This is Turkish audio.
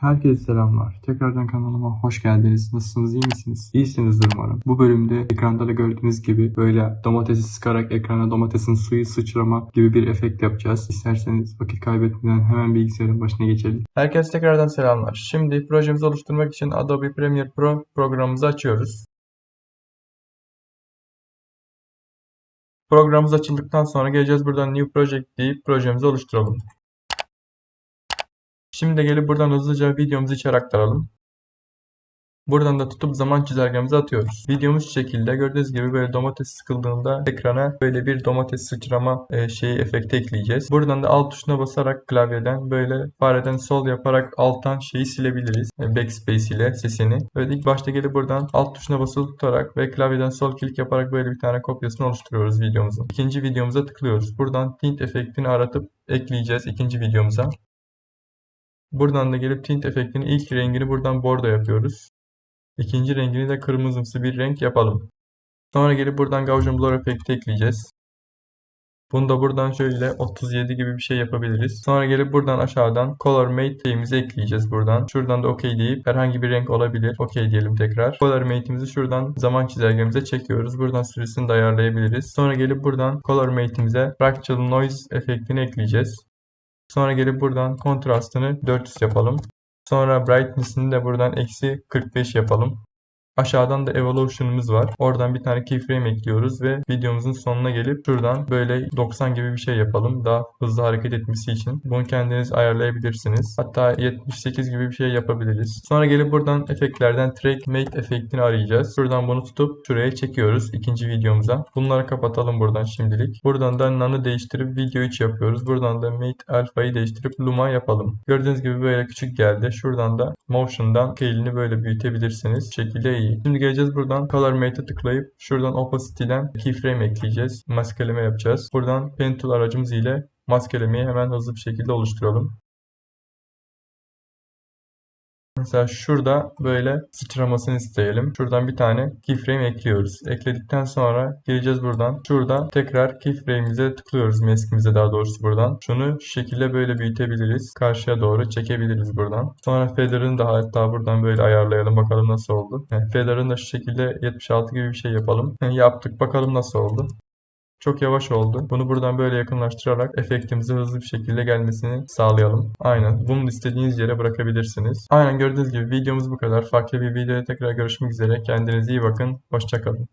Herkese selamlar. Tekrardan kanalıma hoş geldiniz. Nasılsınız? iyi misiniz? İyisinizdir umarım. Bu bölümde ekranda da gördüğünüz gibi böyle domatesi sıkarak ekrana domatesin suyu sıçrama gibi bir efekt yapacağız. İsterseniz vakit kaybetmeden hemen bilgisayarın başına geçelim. Herkese tekrardan selamlar. Şimdi projemizi oluşturmak için Adobe Premiere Pro programımızı açıyoruz. Programımız açıldıktan sonra geleceğiz buradan New Project deyip projemizi oluşturalım. Şimdi de gelip buradan hızlıca videomuzu içeri aktaralım. Buradan da tutup zaman çizelgemizi atıyoruz. Videomuz şu şekilde. Gördüğünüz gibi böyle domates sıkıldığında ekrana böyle bir domates sıçrama e, şeyi efekti ekleyeceğiz. Buradan da alt tuşuna basarak klavyeden böyle fareden sol yaparak alttan şeyi silebiliriz. E, backspace ile sesini. Böyle ilk başta gelip buradan alt tuşuna basılı tutarak ve klavyeden sol klik yaparak böyle bir tane kopyasını oluşturuyoruz videomuzun. İkinci videomuza tıklıyoruz. Buradan tint efektini aratıp ekleyeceğiz ikinci videomuza. Buradan da gelip tint efektinin ilk rengini buradan bordo yapıyoruz. İkinci rengini de kırmızımsı bir renk yapalım. Sonra gelip buradan Gaussian Blur efekti ekleyeceğiz. Bunu da buradan şöyle 37 gibi bir şey yapabiliriz. Sonra gelip buradan aşağıdan Color Mate şeyimizi ekleyeceğiz buradan. Şuradan da OK deyip herhangi bir renk olabilir. OK diyelim tekrar. Color Mate'imizi şuradan zaman çizelgemize çekiyoruz. Buradan süresini de ayarlayabiliriz. Sonra gelip buradan Color Mate'imize Fractal Noise efektini ekleyeceğiz. Sonra gelip buradan kontrastını 400 yapalım. Sonra brightness'ini de buradan eksi 45 yapalım. Aşağıdan da evolution'ımız var. Oradan bir tane keyframe ekliyoruz ve videomuzun sonuna gelip şuradan böyle 90 gibi bir şey yapalım. Daha hızlı hareket etmesi için. Bunu kendiniz ayarlayabilirsiniz. Hatta 78 gibi bir şey yapabiliriz. Sonra gelip buradan efektlerden track mate efektini arayacağız. Şuradan bunu tutup şuraya çekiyoruz ikinci videomuza. Bunları kapatalım buradan şimdilik. Buradan da none değiştirip video 3 yapıyoruz. Buradan da mate alfa'yı değiştirip luma yapalım. Gördüğünüz gibi böyle küçük geldi. Şuradan da motion'dan scale'ini böyle büyütebilirsiniz. Bu şekilde iyi. Şimdi geleceğiz buradan Color Mate'e tıklayıp şuradan Opacity'den Keyframe ekleyeceğiz. Maskeleme yapacağız. Buradan Pen Tool aracımız ile maskelemeyi hemen hızlı bir şekilde oluşturalım. Mesela şurada böyle sıçramasını isteyelim. Şuradan bir tane keyframe ekliyoruz. Ekledikten sonra geleceğiz buradan. Şurada tekrar keyframe'imize tıklıyoruz. Maskimize daha doğrusu buradan. Şunu şu şekilde böyle büyütebiliriz. Karşıya doğru çekebiliriz buradan. Sonra feather'ını da hatta buradan böyle ayarlayalım. Bakalım nasıl oldu. Yani feather'ını da şu şekilde 76 gibi bir şey yapalım. Yaptık. Bakalım nasıl oldu. Çok yavaş oldu. Bunu buradan böyle yakınlaştırarak efektimizin hızlı bir şekilde gelmesini sağlayalım. Aynen. Bunu istediğiniz yere bırakabilirsiniz. Aynen gördüğünüz gibi videomuz bu kadar. Farklı bir videoya tekrar görüşmek üzere. Kendinize iyi bakın. Hoşçakalın.